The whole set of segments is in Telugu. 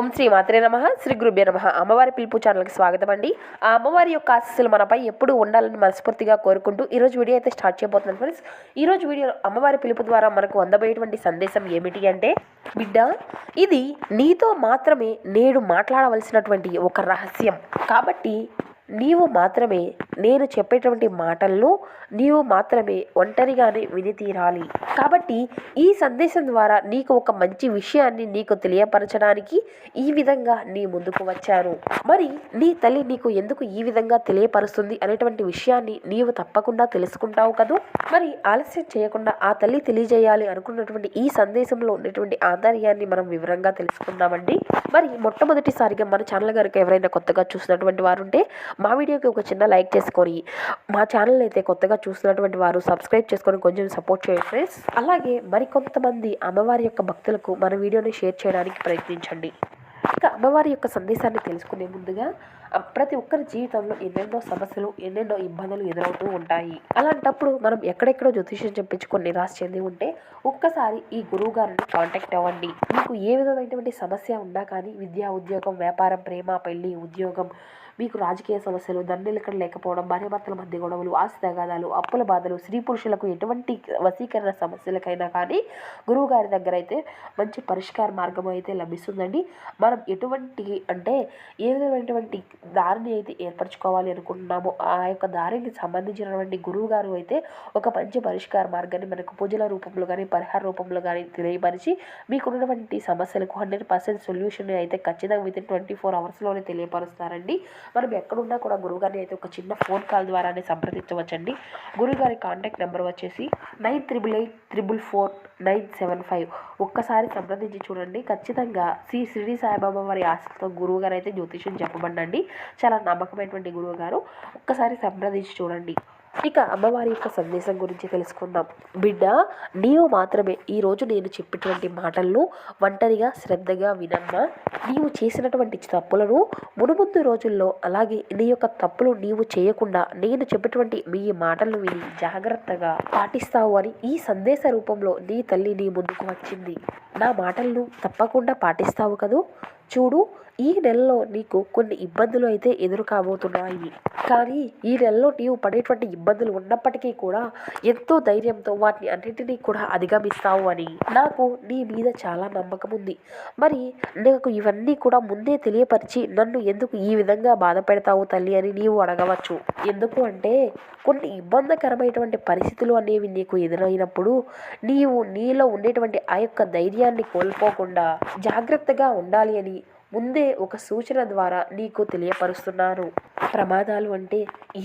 ఓం శ్రీ మాత్రే నమ. శ్రీ గురుభ్య నమ. అమ్మవారి పిలుపు ఛానల్కి స్వాగతం అండి. ఆ అమ్మవారి యొక్క ఆశస్సులు మనపై ఎప్పుడు ఉండాలని మనస్ఫూర్తిగా కోరుకుంటూ ఈరోజు వీడియో అయితే స్టార్ట్ చేయబోతున్నాను ఫ్రెండ్స్ ఈరోజు వీడియో అమ్మవారి పిలుపు ద్వారా మనకు అందబోయేటువంటి సందేశం ఏమిటి అంటే బిడ్డ ఇది నీతో మాత్రమే నేడు మాట్లాడవలసినటువంటి ఒక రహస్యం. కాబట్టి నీవు మాత్రమే నేను చెప్పేటువంటి మాటలను నీవు మాత్రమే ఒంటరిగానే విని తీరాలి కాబట్టి ఈ సందేశం ద్వారా నీకు ఒక మంచి విషయాన్ని నీకు తెలియపరచడానికి ఈ విధంగా నీ ముందుకు వచ్చాను. మరి నీ తల్లి నీకు ఎందుకు ఈ విధంగా తెలియపరుస్తుంది అనేటువంటి విషయాన్ని నీవు తప్పకుండా తెలుసుకుంటావు కదూ? మరి ఆలస్యం చేయకుండా ఆ తల్లి తెలియజేయాలి అనుకున్నటువంటి ఈ సందేశంలో ఉన్నటువంటి ఆంతర్యాన్ని మనం వివరంగా తెలుసుకుందామండి. మరి మొట్టమొదటిసారిగా మన ఛానల్ గారికి ఎవరైనా కొత్తగా చూసినటువంటి వారు ఉంటే మా వీడియోకి ఒక చిన్న లైక్ చేసి చేసుకొని మా ఛానల్ అయితే కొత్తగా చూసినటువంటి వారు సబ్స్క్రైబ్ చేసుకొని కొంచెం సపోర్ట్ చేయండి ఫ్రెండ్స్ అలాగే మరికొంతమంది అమ్మవారి యొక్క భక్తులకు మన వీడియోని షేర్ చేయడానికి ప్రయత్నించండి. ఇంకా అమ్మవారి యొక్క సందేశాన్ని తెలుసుకునే ముందుగా ప్రతి ఒక్కరి జీవితంలో ఎన్నెన్నో సమస్యలు ఎన్నెన్నో ఇబ్బందులు ఎదురవుతూ ఉంటాయి. అలాంటప్పుడు మనం ఎక్కడెక్కడో జ్యోతిష్యం చెప్పించుకొని నిరాశ చెంది ఉంటే ఒక్కసారి ఈ గురువు గారిని కాంటాక్ట్ అవ్వండి. మీకు ఏ విధమైనటువంటి సమస్య ఉన్నా కానీ విద్యా ఉద్యోగం వ్యాపారం ప్రేమ పెళ్ళి ఉద్యోగం మీకు రాజకీయ సమస్యలు దండెలకడ లేకపోవడం భార్యాభర్తల మధ్య గొడవలు ఆస్తి తగాదాలు అప్పుల బాధలు స్త్రీ పురుషులకు ఎటువంటి వశీకరణ సమస్యలకైనా కానీ గురువు గారి దగ్గర అయితే మంచి పరిష్కార మార్గం అయితే లభిస్తుందండి. మనం ఎటువంటి అంటే ఏ విధమైనటువంటి దారిని అయితే ఏర్పరచుకోవాలి అనుకుంటున్నామో. ఆ యొక్క దారికి సంబంధించినటువంటి గురువు గారు అయితే ఒక మంచి పరిష్కార మార్గాన్ని మనకు పూజల రూపంలో కానీ పరిహార రూపంలో కానీ తెలియపరిచి మీకున్నటువంటి సమస్యలకు హండ్రెడ్ పర్సెంట్ సొల్యూషన్ అయితే ఖచ్చితంగా విత్ ఇన్ ట్వంటీ ఫోర్ అవర్స్లోనే తెలియపరుస్తారండి. మనం ఎక్కడున్నా కూడా గురువుగారిని అయితే ఒక చిన్న ఫోన్ కాల్ ద్వారానే సంప్రదించవచ్చండి. గురువుగారి కాంటాక్ట్ నెంబర్ వచ్చేసి nine triple eight triple four nine seven five ఒక్కసారి సంప్రదించి చూడండి. ఖచ్చితంగా శ్రీ షిరిడి సాయిబాబా వారి ఆశతో గురువు గారు అయితే జ్యోతిష్యం చెప్పబడండి చాలా నమ్మకమైనటువంటి గురువు గారు. ఒక్కసారి సంప్రదించి చూడండి. ఇక అమ్మవారి యొక్క సందేశం గురించి తెలుసుకుందాం. బిడ్డ నీవు మాత్రమే ఈరోజు నేను చెప్పినటువంటి మాటలను ఒంటరిగా శ్రద్ధగా వినమ్మా. నీవు చేసినటువంటి తప్పులను మునుముందు రోజుల్లో అలాగే నీ యొక్క తప్పులు నీవు చేయకుండా నేను చెప్పినటువంటి మీ మాటలను విని జాగ్రత్తగా పాటిస్తావు అని ఈ సందేశ రూపంలో నీ తల్లి నీ ముందుకు వచ్చింది. నా మాటలను తప్పకుండా పాటిస్తావు కదూ? చూడు ఈ నెలలో నీకు కొన్ని ఇబ్బందులు అయితే ఎదురు కాబోతున్నాయి. కానీ ఈ నెలలో నీవు పడేటువంటి ఇబ్బందులు ఉన్నప్పటికీ కూడా ఎంతో ధైర్యంతో వాటిని అన్నింటినీ కూడా అధిగమిస్తావు అని. నాకు నీ మీద చాలా నమ్మకం ఉంది. మరి నాకు ఇవన్నీ కూడా ముందే తెలియపరిచి నన్ను ఎందుకు ఈ విధంగా బాధ పెడతావు తల్లి అని నీవు అడగవచ్చు. ఎందుకు అంటే కొన్ని ఇబ్బందికరమైనటువంటి పరిస్థితులు అనేవి నీకు ఎదురైనప్పుడు నీవు నీలో ఉండేటువంటి ఆ యొక్క ధైర్యాన్ని కోల్పోకుండా జాగ్రత్తగా ఉండాలి అని ముందే ఒక సూచన ద్వారా నీకు తెలియపరుస్తున్నాను ప్రమాదాలు అంటే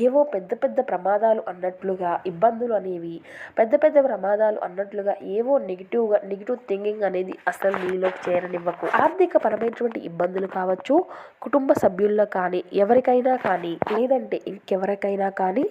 ఏవో పెద్ద పెద్ద ప్రమాదాలు అన్నట్లుగా ఇబ్బందులు అనేవి. పెద్ద పెద్ద ప్రమాదాలు అన్నట్లుగా ఏవో నెగిటివ్గా నెగిటివ్ థింకింగ్ అనేది అసలు నీలోకి చేరనివ్వకు. ఆర్థిక పరమైనటువంటి ఇబ్బందులు కావచ్చు కుటుంబ సభ్యుల్లో కానీ ఎవరికైనా కానీ లేదంటే ఇంకెవరికైనా కానీ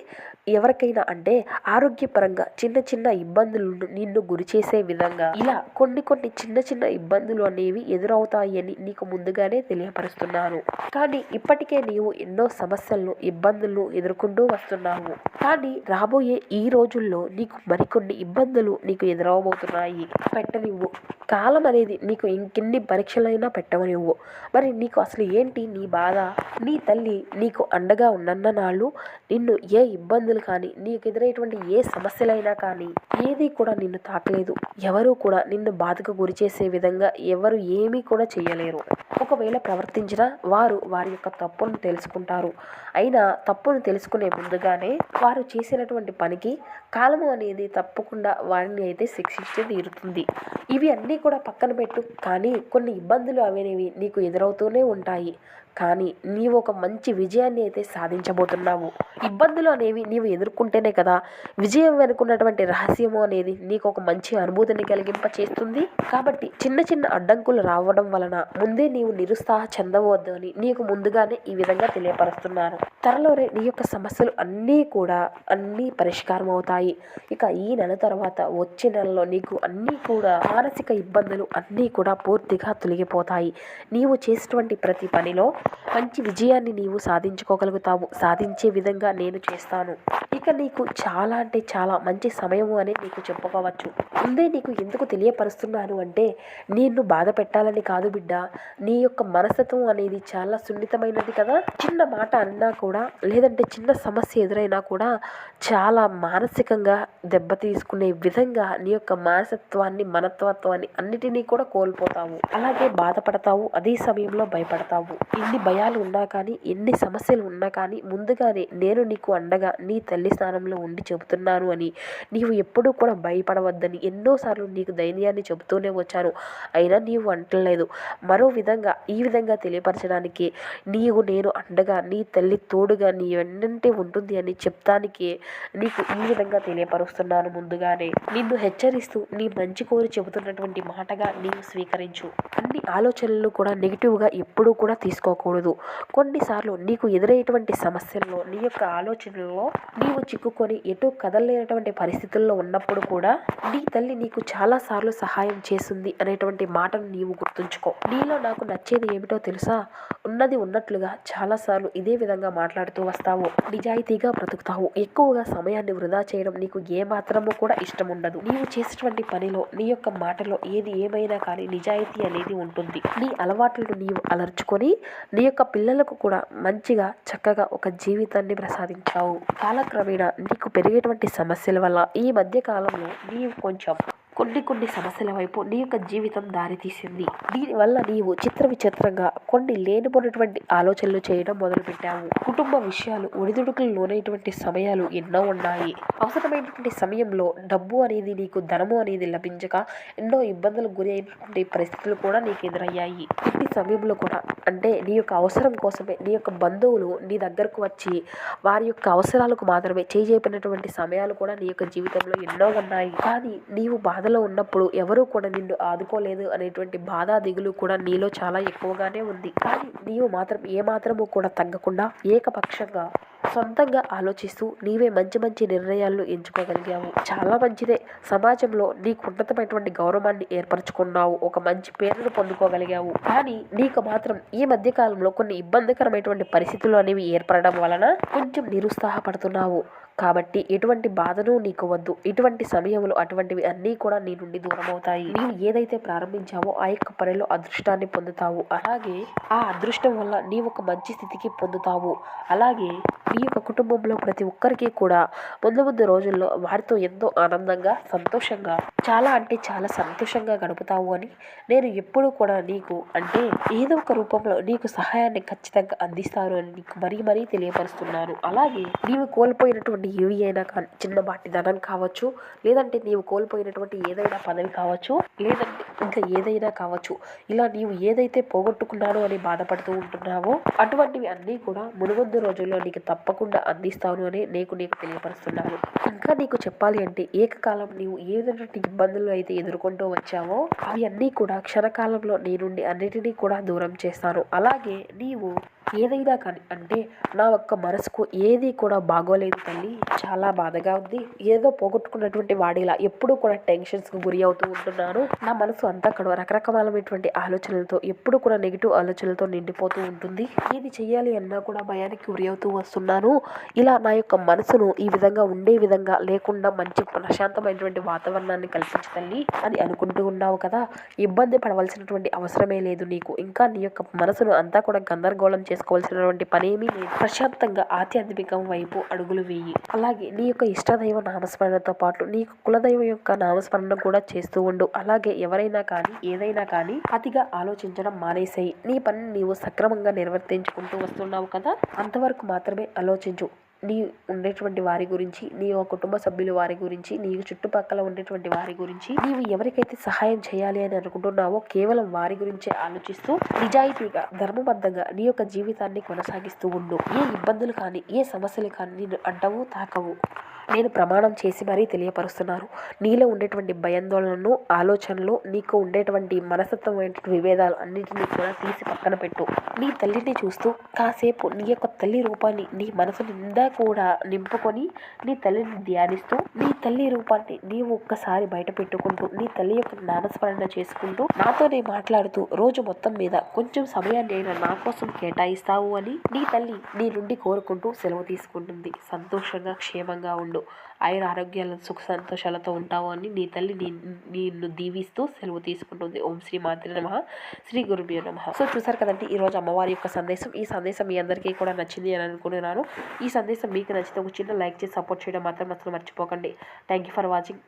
ఎవరికైనా అంటే ఆరోగ్యపరంగా చిన్న చిన్న ఇబ్బందులు నిన్ను గురి చేసే విధంగా. ఇలా కొన్ని కొన్ని చిన్న చిన్న ఇబ్బందులు అనేవి ఎదురవుతాయని నీకు ముందుగా ముందుగానే తెలియపరుస్తున్నాను కానీ ఇప్పటికే నీవు ఎన్నో సమస్యలను ఇబ్బందులను ఎదుర్కొంటూ వస్తున్నావు. కానీ రాబోయే ఈ రోజుల్లో నీకు మరికొన్ని ఇబ్బందులు నీకు ఎదురవబోతున్నాయి. పెట్టనివ్వు. కాలం అనేది నీకు ఇంకెన్ని పరీక్షలైనా పెట్టవనివ్వు మరి నీకు అసలు ఏంటి నీ బాధ? నీ తల్లి నీకు అండగా ఉన్నన్న నాళ్ళు నిన్ను ఏ ఇబ్బందులు కానీ నీకు ఎదురైనటువంటి ఏ సమస్యలైనా కానీ ఏది కూడా నిన్ను తాకలేదు. ఎవరు కూడా నిన్ను బాధకు గురి చేసే విధంగా ఎవరు ఏమీ కూడా చేయలేరు ఒకవేళ ప్రవర్తించినా వారు వారి యొక్క తప్పును తెలుసుకుంటారు. అయినా తప్పును తెలుసుకునే ముందుగానే వారు చేసినటువంటి పనికి కాలము అనేది తప్పకుండా వారిని అయితే శిక్షించి తీరుతుంది. ఇవి అన్నీ కూడా పక్కన పెట్టు. కానీ కొన్ని ఇబ్బందులు అనేవి నీకు ఎదురవుతూనే ఉంటాయి. కానీ నీవు ఒక మంచి విజయాన్ని అయితే సాధించబోతున్నావు. ఇబ్బందులు అనేవి నీవు ఎదుర్కొంటేనే కదా విజయం వెనుకున్నటువంటి రహస్యము అనేది నీకు ఒక మంచి అనుభూతిని కలిగింప చేస్తుంది కాబట్టి చిన్న చిన్న అడ్డంకులు రావడం వలన ముందే నీవు నిరుత్సాహ చెందవద్దు అని నీకు ముందుగానే ఈ విధంగా తెలియపరుస్తున్నాను త్వరలోనే నీ యొక్క సమస్యలు అన్నీ కూడా అన్నీ పరిష్కారం అవుతాయి. ఇక ఈ నెల తర్వాత వచ్చే నెలలో నీకు అన్నీ కూడా మానసిక ఇబ్బందులు అన్నీ కూడా పూర్తిగా తొలగిపోతాయి. నీవు చేసినటువంటి ప్రతి పనిలో మంచి విజయాన్ని నీవు సాధించుకోగలుగుతావు. సాధించే విధంగా నేను చేస్తాను. ఇక నీకు చాలా అంటే చాలా మంచి సమయము అని నీకు చెప్పుకోవచ్చు. ముందే నీకు ఎందుకు తెలియపరుస్తున్నాను అంటే నిన్ను బాధ పెట్టాలని కాదు బిడ్డ. నీ యొక్క మనస్తత్వం అనేది చాలా సున్నితమైనది కదా. చిన్న మాట అన్నా కూడా లేదంటే చిన్న సమస్య ఎదురైనా కూడా చాలా మానసికంగా దెబ్బ తీసుకునే విధంగా నీ యొక్క మానసత్వాన్ని మనత్వత్వాన్ని అన్నిటినీ కూడా కోల్పోతావు. అలాగే బాధపడతావు అదే సమయంలో భయపడతావు. ఎన్ని భయాలు ఉన్నా కానీ ఎన్ని సమస్యలు ఉన్నా కానీ ముందుగానే నేను నీకు అండగా నీ తల్లి స్థానంలో ఉండి చెబుతున్నాను అని. నీవు ఎప్పుడూ కూడా భయపడవద్దని ఎన్నోసార్లు నీకు ధైర్యాన్ని చెబుతూనే వచ్చాను. అయినా నీవు అంటలేదు. మరో విధంగా ఈ విధంగా తెలియపరచడానికి నీవు నేను అండగా నీ తల్లి తోడుగా నీ వెన్నంటే ఉంటుంది అని చెప్తానికి నీకు ఈ విధంగా తెలియపరుస్తున్నాను ముందుగానే. నిన్ను హెచ్చరిస్తూ నీ మంచి కోరి చెబుతున్నటువంటి మాటగా నీవు స్వీకరించు. అన్ని ఆలోచనలు కూడా నెగిటివ్గా ఎప్పుడూ కూడా తీసుకోకూడదు. కొన్నిసార్లు నీకు ఎదురయ్యేటువంటి సమస్యల్లో నీ యొక్క ఆలోచనల్లో నీవు చిక్కుకొని ఎటు కదలలేనటువంటి పరిస్థితుల్లో ఉన్నప్పుడు కూడా నీ తల్లి నీకు చాలా సార్లు సహాయం చేస్తుంది అనేటువంటి మాటను నీవు గుర్తుంచుకో. నీలో నాకు నచ్చేది ఏమిటో తెలుసా? ఉన్నది ఉన్నట్లుగా చాలాసార్లు ఇదే విధంగా మాట్లాడుతూ వస్తావు. నిజాయితీగా బ్రతుకుతావు. ఎక్కువగా సమయాన్ని వృధా చేయడం నీకు ఏ మాత్రము కూడా ఇష్టం ఉండదు నీవు చేసేటువంటి పనిలో నీ యొక్క మాటలో ఏది ఏమైనా కానీ నిజాయితీ అనేది ఉంటుంది. నీ అలవాట్లను నీవు అలర్చుకొని నీ యొక్క పిల్లలకు కూడా మంచిగా చక్కగా ఒక జీవితాన్ని ప్రసాదించావు. కాలక్రమే కాలక్రమేణా నీకు పెరిగేటువంటి సమస్యల వల్ల ఈ మధ్య కాలంలో నీవు కొంచెం కొన్ని కొన్ని సమస్యల వైపు నీ యొక్క జీవితం దారితీసింది. దీనివల్ల నీవు చిత్ర విచిత్రంగా కొన్ని లేనిపోయినటువంటి ఆలోచనలు చేయడం మొదలుపెట్టావు. కుటుంబ విషయాలు ఒడిదుడుకులు లోనైనటువంటి సమయాలు ఎన్నో ఉన్నాయి. అవసరమైనటువంటి సమయంలో డబ్బు అనేది నీకు ధనము అనేది లభించక ఎన్నో ఇబ్బందులకు గురి అయినటువంటి పరిస్థితులు కూడా నీకు ఎదురయ్యాయి. ఇంటి సమయంలో కూడా అంటే నీ యొక్క అవసరం కోసమే నీ యొక్క బంధువులు నీ దగ్గరకు వచ్చి వారి యొక్క అవసరాలకు మాత్రమే చేజేపినటువంటి సమయాలు కూడా నీ యొక్క జీవితంలో ఎన్నో ఉన్నాయి. కానీ నీవు బాధలో ఉన్నప్పుడు ఎవరూ కూడా నిన్ను ఆదుకోలేదు అనేటువంటి బాధ దిగులు కూడా నీలో చాలా ఎక్కువగానే ఉంది. కానీ నీవు మాత్రం ఏ మాత్రము కూడా తగ్గకుండా ఏకపక్షంగా సొంతంగా ఆలోచిస్తూ నీవే మంచి మంచి నిర్ణయాలను ఎంచుకోగలిగావు. చాలా మంచిదే. సమాజంలో నీకు ఉన్నతమైనటువంటి గౌరవాన్ని ఏర్పరచుకున్నావు. ఒక మంచి పేరును పొందుకోగలిగావు. కానీ నీకు మాత్రం ఈ మధ్య కాలంలో కొన్ని ఇబ్బందికరమైనటువంటి పరిస్థితులు అనేవి ఏర్పడడం వలన కొంచెం నిరుత్సాహపడుతున్నావు. కాబట్టి ఎటువంటి బాధను నీకు వద్దు. ఇటువంటి సమయంలో అటువంటివి అన్నీ కూడా నీ నుండి దూరం అవుతాయి నీవు ఏదైతే ప్రారంభించావో ఆ యొక్క పనిలో అదృష్టాన్ని పొందుతావు. అలాగే ఆ అదృష్టం వల్ల నీ ఒక మంచి స్థితికి పొందుతావు. అలాగే నీ యొక్క కుటుంబంలో ప్రతి ఒక్కరికి కూడా ముందు ముందు రోజుల్లో వారితో ఎంతో ఆనందంగా సంతోషంగా చాలా అంటే చాలా సంతోషంగా గడుపుతావు అని నేను ఎప్పుడూ కూడా నీకు అంటే ఏదో ఒక రూపంలో నీకు సహాయాన్ని ఖచ్చితంగా అందిస్తారు అని నీకు మరీ మరీ తెలియపరుస్తున్నాను అలాగే నీవు కోల్పోయినటువంటి ఏవి అయినా కానీ చిన్నపాటి ధనం కావచ్చు లేదంటే నీవు కోల్పోయినటువంటి ఏదైనా పదవి కావచ్చు లేదంటే ఇంకా ఏదైనా కావచ్చు. ఇలా నీవు ఏదైతే పోగొట్టుకున్నానో అని బాధపడుతూ ఉంటున్నావో అటువంటివి అన్నీ కూడా మునుముందు రోజుల్లో నీకు తప్పకుండా అందిస్తాను అని నీకు నీకు తెలియపరుస్తున్నాను. ఇంకా నీకు చెప్పాలి అంటే ఏకకాలం నీవు ఏ ఇబ్బందులు అయితే ఎదుర్కొంటూ వచ్చావో అవి అన్నీ కూడా క్షణకాలంలో నీ నుండి అన్నిటినీ కూడా దూరం చేస్తాను. అలాగే నీవు ఏదైనా కానీ అంటే నా ఒక్క మనసుకు ఏది కూడా బాగోలేదు తల్లి. చాలా బాధగా ఉంది. ఏదో పోగొట్టుకున్నటువంటి వాడిలా ఎప్పుడూ కూడా టెన్షన్స్కి గురి అవుతూ ఉంటున్నాను. నా మనసు అంతా కూడా రకరకాలమైనటువంటి ఆలోచనలతో ఎప్పుడు కూడా నెగిటివ్ ఆలోచనలతో నిండిపోతూ ఉంటుంది. ఏది చేయాలి అన్నా కూడా భయానికి గురి అవుతూ వస్తున్నాను. ఇలా నా యొక్క మనసును ఈ విధంగా ఉండే విధంగా లేకుండా మంచి ప్రశాంతమైనటువంటి వాతావరణాన్ని కల్పించు తల్లి అని అనుకుంటూ ఉన్నావు కదా. ఇబ్బంది పడవలసినటువంటి అవసరమే లేదు నీకు. ఇంకా నీ యొక్క మనసును అంతా కూడా గందరగోళం చేసుకోవాల్సినటువంటి పనేమీ లేదు. ప్రశాంతంగా ఆధ్యాత్మికం వైపు అడుగులు వేయి. అలాగే నీ యొక్క ఇష్టదైవ నామస్మరణతో పాటు నీ కులదైవం యొక్క నామస్మరణ కూడా చేస్తూ ఉండు. అలాగే ఎవరైనా కానీ ఏదైనా కానీ అతిగా ఆలోచించడం మానేసేయి. నీ పనిని నీవు సక్రమంగా నిర్వర్తించుకుంటూ వస్తున్నావు కదా అంతవరకు మాత్రమే ఆలోచించు. నీ ఉండేటువంటి వారి గురించి నీ యొక్క కుటుంబ సభ్యుల వారి గురించి నీ చుట్టుపక్కల ఉండేటువంటి వారి గురించి నీవు ఎవరికైతే సహాయం చేయాలి అని అనుకుంటున్నావో కేవలం వారి గురించే ఆలోచిస్తూ నిజాయితీగా ధర్మబద్ధంగా నీ యొక్క జీవితాన్ని కొనసాగిస్తూ ఉండు. ఏ ఇబ్బందులు కానీ ఏ సమస్యలు కానీ నేను అడ్డవు తాకవు. నేను ప్రమాణం చేసి మరీ తెలియపరుస్తున్నారు. నీలో ఉండేటువంటి భయాందోళనను ఆలోచనలు నీకు ఉండేటువంటి మనస్తత్వమైనటువంటి విభేదాలు అన్నింటినీ కూడా తీసి పక్కన పెట్టు. నీ తల్లిని చూస్తూ కాసేపు నీ యొక్క తల్లి రూపాన్ని నీ మనసు నిండా కూడా నింపుకొని నీ తల్లిని ధ్యానిస్తూ నీ తల్లి రూపాన్ని నీవు ఒక్కసారి బయట పెట్టుకుంటూ నీ తల్లి యొక్క నామస్మరణ చేసుకుంటూ నాతోనే మాట్లాడుతూ రోజు మొత్తం మీద కొంచెం సమయాన్ని అయినా నా కోసం కేటాయిస్తావు అని నీ తల్లి నీ నుండి కోరుకుంటూ సెలవు తీసుకుంటుంది. సంతోషంగా క్షేమంగా ఉండు. ఆయన ఆరోగ్యాల సుఖ సంతోషాలతో ఉంటావు అని నీ తల్లి నీ నిన్ను దీవిస్తూ సెలవు తీసుకుంటుంది. ఓం శ్రీ మాతృ నమ. శ్రీ గురుభ్యో నమ. సో చూసారు కదండి ఈరోజు అమ్మవారి యొక్క సందేశం. ఈ సందేశం మీ అందరికీ కూడా నచ్చింది అని అనుకుంటున్నాను. ఈ సందేశం మీకు నచ్చితే ఒక చిన్న లైక్ చేసి సపోర్ట్ చేయడం మాత్రం అసలు మర్చిపోకండి. Thank you for watching.